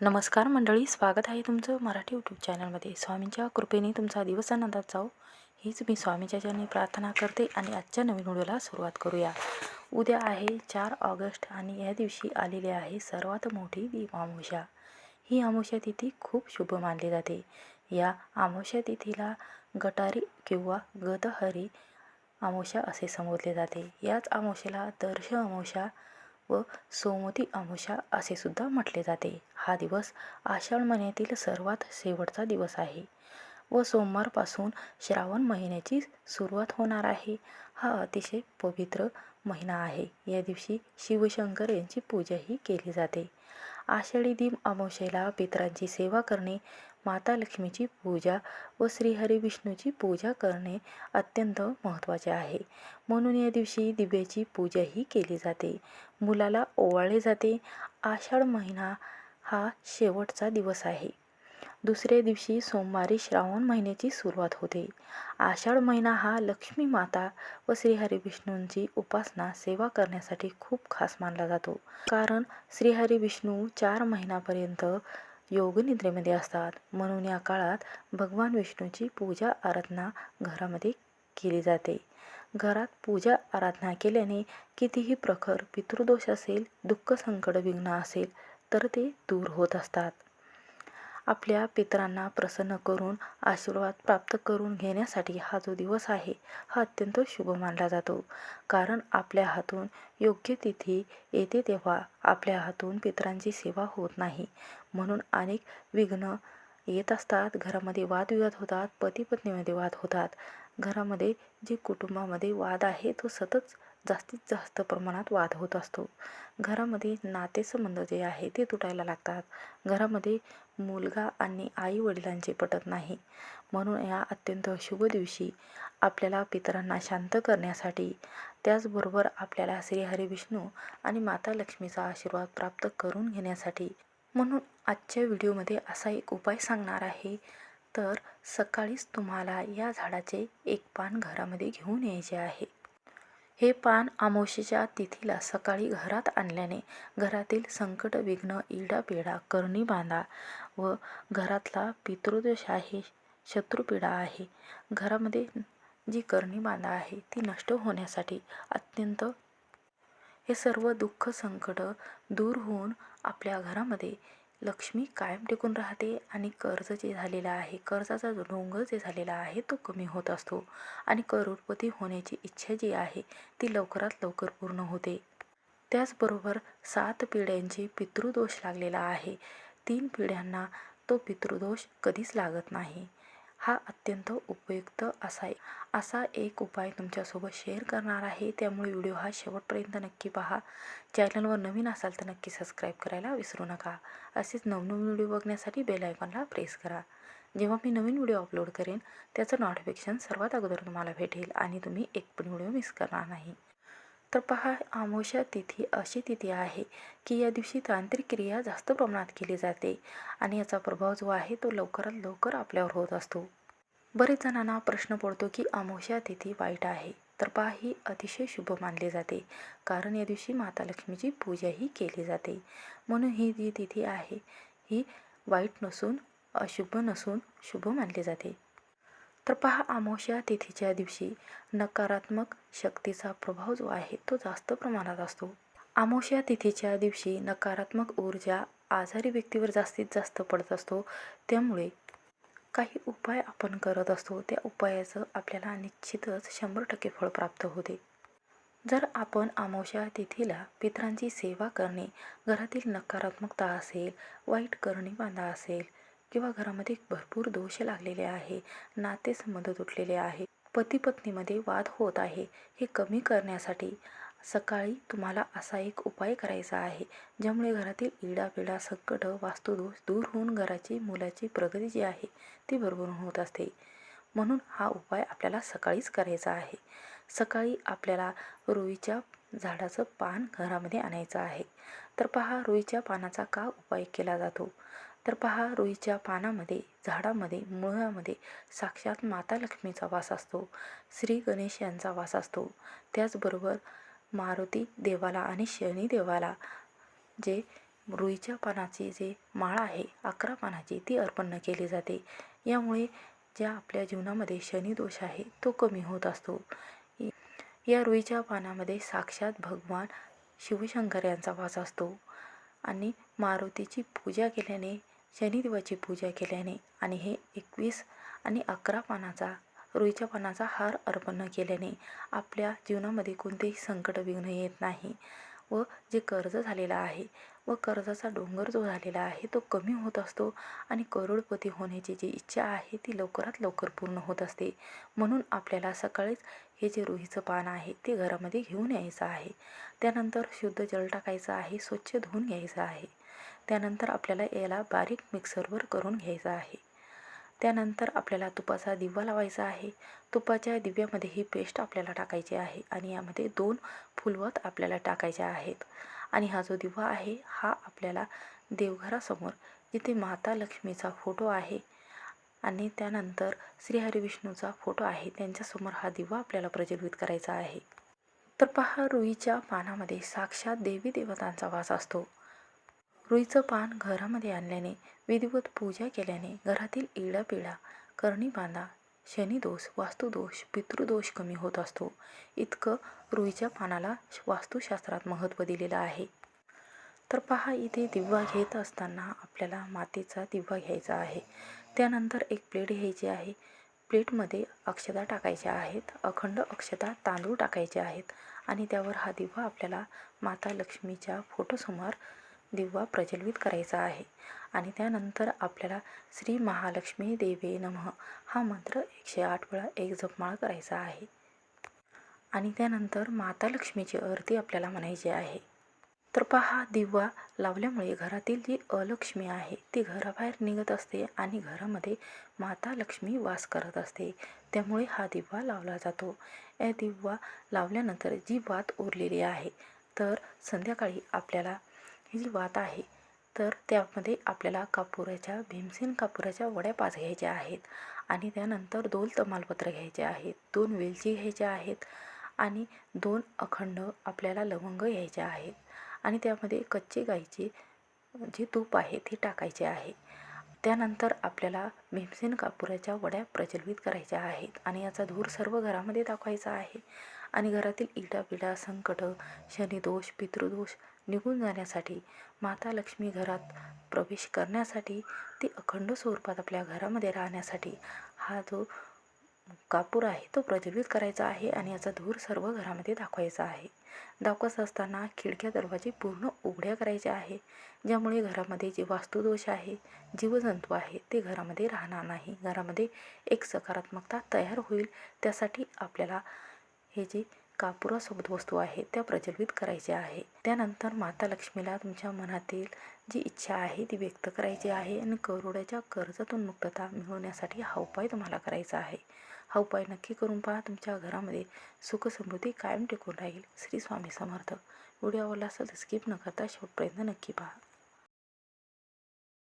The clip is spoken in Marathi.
नमस्कार मंडळी स्वागत आहे तुमचं मराठी यूट्यूब चॅनलमध्ये स्वामींच्या कृपेने तुमचा दिवस आनंदात जाऊ हीच मी स्वामीच्या चरणी प्रार्थना करते आणि आजच्या नवीन व्हिडिओला सुरुवात करूया. उद्या आहे चार ऑगस्ट आणि या दिवशी आलेली आहे सर्वात मोठी दीप अमावस्या ही अमावस्या तिथी खूप शुभ मानली जाते. या अमावस्या तिथीला गटारी किंवा गदहरी अमावस्या असे संबोधले जाते. याच अमावस्येला दर्श अमावस्या व सोमती अमावस्या असे सुद्धा म्हटले जाते. हा दिवस आषाढ महिन्यातील सर्वात शेवटचा दिवस आहे व सोमवारपासून श्रावण महिन्याची सुरुवात होणार आहे. हा अतिशय पवित्र महिना आहे. या दिवशी शिवशंकर यांची पूजाही केली जाते. आषाढी दीप अमावशेला पितरांची सेवा करणे माता लक्ष्मीची पूजा व श्रीहरी विष्णूची पूजा करणे अत्यंत महत्त्वाचे आहे. म्हणून या दिवशी दिव्याची पूजाही केली जाते. मुलाला ओवाळले जाते. आषाढ महिना हा शेवटचा दिवस आहे. दुसऱ्या दिवशी सोमवारी श्रावण महिन्याची सुरुवात होते. आषाढ महिना हा लक्ष्मी माता व श्रीहरी विष्णूंची उपासना सेवा करण्यासाठी खूप खास मानला जातो. कारण श्रीहरी विष्णू चार महिन्यापर्यंत योगनिद्रेमध्ये असतात. म्हणून या काळात भगवान विष्णूची पूजा आराधना घरामध्ये केली जाते. घरात पूजा आराधना केल्याने कितीही प्रखर पितृदोष असेल दुःख संकट विघ्न असेल तर ते दूर होत असतात. आपल्या पितरांना प्रसन्न करून आशीर्वाद प्राप्त करून घेण्यासाठी हा जो दिवस आहे हा अत्यंत शुभ मानला जातो. कारण आपल्या हातून योग्य तिथी येते तेव्हा आपल्या हातून पितरांची सेवा होत नाही. म्हणून अनेक विघ्न येत असतात. घरामध्ये वादविवाद होतात. पती पत्नीमध्ये वाद होतात. घरामध्ये जे कुटुंबामध्ये वाद आहे तो सतत जास्तीत जास्त प्रमाणात वाद होत असतो. घरामध्ये नातेसंबंध जे आहे ते तुटायला लागतात. घरामध्ये मुलगा आणि आई वडिलांचे पटत नाही. म्हणून या अत्यंत शुभ दिवशी आपल्याला पितरांना शांत करण्यासाठी त्याचबरोबर आपल्याला श्रीहरी विष्णू आणि माता लक्ष्मीचा आशीर्वाद प्राप्त करून घेण्यासाठी. म्हणून आजच्या व्हिडिओमध्ये असा एक उपाय सांगणार आहे. तर सकाळीच तुम्हाला या झाडाचे एक पान घरामध्ये घेऊन यायचे आहे. हे पान अमावस्येच्या तिथीला सकाळी घरात आणल्याने घरातील संकट विघ्न इडापिडा करणी बांधा व घरातला पितृदोष आहे शत्रुपीडा आहे. घरामध्ये जी करणी बांधा आहे ती नष्ट होण्यासाठी अत्यंत हे सर्व दुःख संकट दूर होऊन आपल्या घरामध्ये लक्ष्मी कायम टिकून राहते आणि कर्ज जे झालेलं आहे कर्जाचा जो डोंगर जे झालेला आहे तो कमी होत असतो. आणि करोडपती होण्याची इच्छा जी आहे ती लवकरात लवकर पूर्ण होते. त्याचबरोबर सात पिढ्यांची पितृदोष लागलेला आहे. तीन पिढ्यांना तो पितृदोष कधीच लागत नाही. हा अत्यंत उपयुक्त असा असा एक उपाय तुमच्यासोबत शेअर करणार आहे. त्यामुळे व्हिडिओ हा शेवटपर्यंत नक्की पहा. चॅनलवर नवीन असाल तर नक्की सबस्क्राईब करायला विसरू नका. असेच नवनवीन व्हिडिओ बघण्यासाठी बेल आयकॉनला प्रेस करा. जेव्हा मी नवीन व्हिडिओ अपलोड करेन त्याचं नोटिफिकेशन सर्वात अगोदर तुम्हाला भेटेल आणि तुम्ही एक पण व्हिडिओ मिस करणार नाही. तर पहा आमोशा तिथी अशी तिथी आहे की या दिवशी तांत्रिक क्रिया जास्त प्रमाणात केली जाते आणि याचा प्रभाव जो आहे तो लवकरात लवकर आपल्यावर होत असतो. बरेच जणांना प्रश्न पडतो की आमोशा तिथी वाईट आहे. तर पहा ही अतिशय शुभ मानली जाते कारण या दिवशी माता लक्ष्मीची पूजाही केली जाते. म्हणून ही जी तिथी आहे ही वाईट नसून अशुभ नसून शुभ मानली जाते. तर पहा अमावस्या तिथीच्या दिवशी नकारात्मक शक्तीचा प्रभाव जो आहे तो जास्त प्रमाणात असतो. अमावस्या तिथीच्या दिवशी नकारात्मक ऊर्जा आजारी व्यक्तीवर जास्तीत जास्त पडत असतो. त्यामुळे काही उपाय आपण करत असतो. त्या उपायाचं आपल्याला निश्चितच शंभर टक्के फळ प्राप्त होते. जर आपण अमावस्या तिथीला पितरांची सेवा करणे घरातील नकारात्मकता असेल वाईट करणी बांधा असेल किंवा घरामध्ये भरपूर दोष लागलेले आहे नातेसंबंध तुटलेले आहे पती पत्नीमध्ये वाद होत आहे हे कमी करण्यासाठी सकाळी तुम्हाला असा एक उपाय करायचा आहे ज्यामुळे घरातील इडापिडा संकट वास्तुदोष दूर होऊन घराची मुलाची प्रगती जी आहे ती भरभरून होत असते. म्हणून हा उपाय आपल्याला सकाळीच करायचा आहे. सकाळी आपल्याला रुईच्या झाडाचं पान घरामध्ये आणायचं आहे. तर पहा रुईच्या पानाचा का उपाय केला जातो? तर पहा रुईच्या पानामध्ये झाडामध्ये मुळामध्ये साक्षात माता लक्ष्मीचा वास असतो श्री गणेश यांचा वास असतो. त्याचबरोबर मारुती देवाला आणि शनी देवाला जे रुईच्या पानाची जे माळ आहे अकरा पानाची ती अर्पण केली जाते. यामुळे ज्या आपल्या जीवनामध्ये शनिदोष आहे तो कमी होत असतो. या रुईच्या पानामध्ये साक्षात भगवान शिवशंकर यांचा वास असतो. आणि मारुतीची पूजा केल्याने शनिदेवाची पूजा केल्याने आणि हे एकवीस आणि अकरा पानाचा रुईच्या पानाचा हार अर्पण केल्याने आपल्या जीवनामध्ये कोणतेही संकट विघ्न येत नाही व जे कर्ज झालेलं आहे व कर्जाचा डोंगर जो झालेला आहे तो कमी होत असतो आणि करोडपती होण्याची जी इच्छा आहे ती लवकरात लवकर पूर्ण होत असते. म्हणून आपल्याला सकाळीच हे जे रुईचं पान आहे ते घरामध्ये घेऊन यायचं आहे. त्यानंतर शुद्ध जल टाकायचं आहे स्वच्छ धुवून घ्यायचं आहे. त्यानंतर आपल्याला याला बारीक मिक्सरवर करून घ्यायचं आहे. त्यानंतर आपल्याला तुपाचा दिवा लावायचा आहे. तुपाच्या दिव्यामध्ये ही पेस्ट आपल्याला टाकायची आहे आणि यामध्ये दोन फुलवत आपल्याला टाकायच्या आहेत. आणि हा जो दिवा आहे हा आपल्याला देवघरासमोर जिथे माता लक्ष्मीचा फोटो आहे आणि त्यानंतर श्रीहरिविष्णूचा फोटो आहे त्यांच्यासमोर हा दिवा आपल्याला प्रज्वलित करायचा आहे. तर पहा रुईच्या पानामध्ये साक्षात देवी देवतांचा वास असतो. रुईचं पान घरामध्ये आणल्याने विधिवत पूजा केल्याने घरातील इडापिडा करणी बांधा शनिदोष वास्तुदोष पितृदोष कमी होत असतो. इतकं रुईच्या पानाला वास्तुशास्त्रात महत्त्व दिलेलं आहे. तर पहा इथे दिवा घेत असताना आपल्याला मातीचा दिवा घ्यायचा आहे. त्यानंतर एक प्लेट घ्यायची आहे. प्लेटमध्ये अक्षता टाकायच्या आहेत. अखंड अक्षता तांदूळ टाकायचे आहेत. आणि त्यावर हा दिवा आपल्याला माता लक्ष्मीच्या फोटोसमोर दिवा प्रज्वलित करायचा आहे. आणि त्यानंतर आपल्याला श्री महालक्ष्मी देवे नमः हा मंत्र एकशे आठ वेळा एक जपमाळ करायचा आहे. आणि त्यानंतर माता लक्ष्मीची आरती आपल्याला म्हणायची आहे. तर पहा दिवा लावल्यामुळे घरातील जी अलक्ष्मी आहे ती घराबाहेर निघत असते आणि घरामध्ये माता लक्ष्मी वास करत असते. त्यामुळे हा दिवा लावला जातो. या दिवा लावल्यानंतर जी वात उरलेली आहे तर संध्याकाळी आपल्याला ही जी वात आहे. तर त्यामध्ये आपल्याला कापुराच्या भीमसेन कापुराच्या वड्या पाच घ्यायच्या आहेत आणि त्यानंतर दोन तमालपत्र घ्यायचे आहेत दोन वेलची घ्यायच्या आहेत आणि दोन अखंड आपल्याला लवंग घ्यायचे आहेत आणि त्यामध्ये कच्चे गाईचे जे तूप आहे ते टाकायचे आहे. त्यानंतर आपल्याला भीमसेन कापुराच्या वड्या प्रज्वलित करायच्या आहेत आणि याचा धूर सर्व घरामध्ये दाखवायचा आहे आणि घरातील इडापिडा संकट शनिदोष पितृदोष निघून जाण्यासाठी माता लक्ष्मी घरात प्रवेश करण्यासाठी ती अखंड स्वरूपात आपल्या घरामध्ये राहण्यासाठी हा जो कापूर आहे तो प्रज्वलित करायचा आहे आणि याचा धूर सर्व घरामध्ये दाखवायचा आहे. दाखवत असताना खिडक्या दरवाजे पूर्ण उघड्या करायचे आहे ज्यामुळे घरामध्ये जे वास्तुदोष आहे जीवजंतू आहे ते घरामध्ये राहणार नाही. घरामध्ये एक सकारात्मकता तयार होईल त्यासाठी आपल्याला हे जे कापुरासोबत वस्तू आहे त्या प्रज्वलित करायच्या आहे. त्यानंतर माता लक्ष्मीला तुमच्या मनातील जी इच्छा आहे ती व्यक्त करायची आहे आणि करोड्याच्या कर्जातून मुक्तता मिळवण्यासाठी हा उपाय तुम्हाला करायचा आहे. हा उपाय नक्की करून पहा तुमच्या घरामध्ये सुखसमृद्धी कायम टिकून राहील. श्री स्वामी समर्थ. व्हिडिओ आवडला असेल तर स्किप न करता शेवटपर्यंत नक्की पहा.